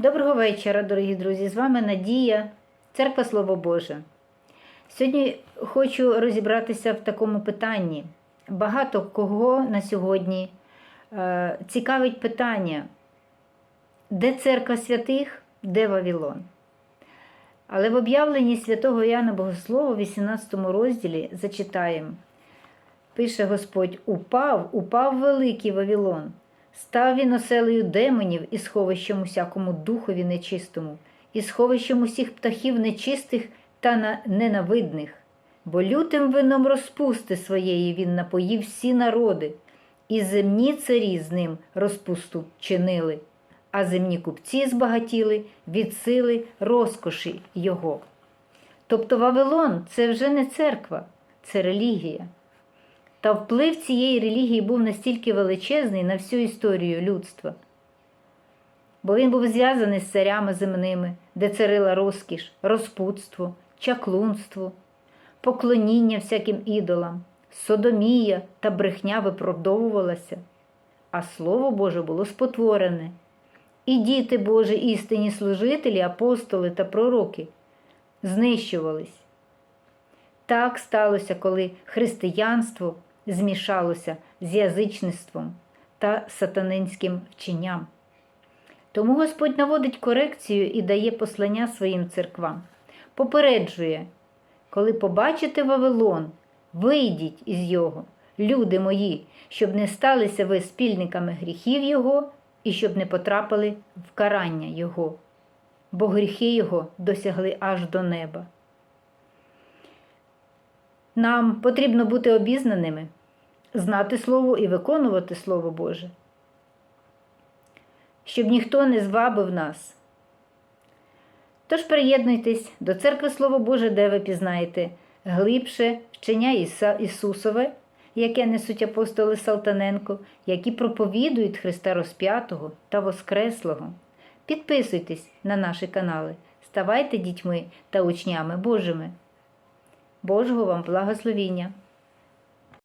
Доброго вечора, дорогі друзі! З вами Надія, Церква Слово Боже. Сьогодні хочу розібратися в такому питанні. Багато кого на сьогодні е, цікавить питання, де церква святих, де Вавилон. Але в об'явленні святого Яна Богослова, в 18 розділі, зачитаємо. Пише Господь: Упав, упав великий Вавилон. Став він оселею демонів і сховищем усякому духові нечистому, і сховищем усіх птахів нечистих та ненавидних, бо лютим вином розпусти своєї він напоїв всі народи, і земні царі з ним розпусту чинили, а земні купці збагатіли від сили розкоші його. Тобто Вавилон це вже не церква, це релігія. Та вплив цієї релігії був настільки величезний на всю історію людства, бо він був зв'язаний з царями земними, де царила розкіш, розпутство, чаклунство, поклоніння всяким ідолам, содомія та брехня виправдовувалася, а Слово Боже було спотворене. І діти Божі істинні служителі, апостоли та пророки знищувались. Так сталося, коли християнство змішалося з язичництвом та сатанинським вченням. Тому Господь наводить корекцію і дає послання своїм церквам. Попереджує, коли побачите Вавилон, вийдіть із його, люди мої, щоб не сталися ви спільниками гріхів Його і щоб не потрапили в карання Його, бо гріхи Його досягли аж до неба. Нам потрібно бути обізнаними, знати Слово і виконувати Слово Боже, щоб ніхто не звабив нас. Тож приєднуйтесь до церкви Слово Боже, де ви пізнаєте глибше вчення Ісусове, яке несуть апостоли Салтаненко, які проповідують Христа Розп'ятого та Воскреслого. Підписуйтесь на наші канали, ставайте дітьми та учнями Божими. Божого вам благословіння!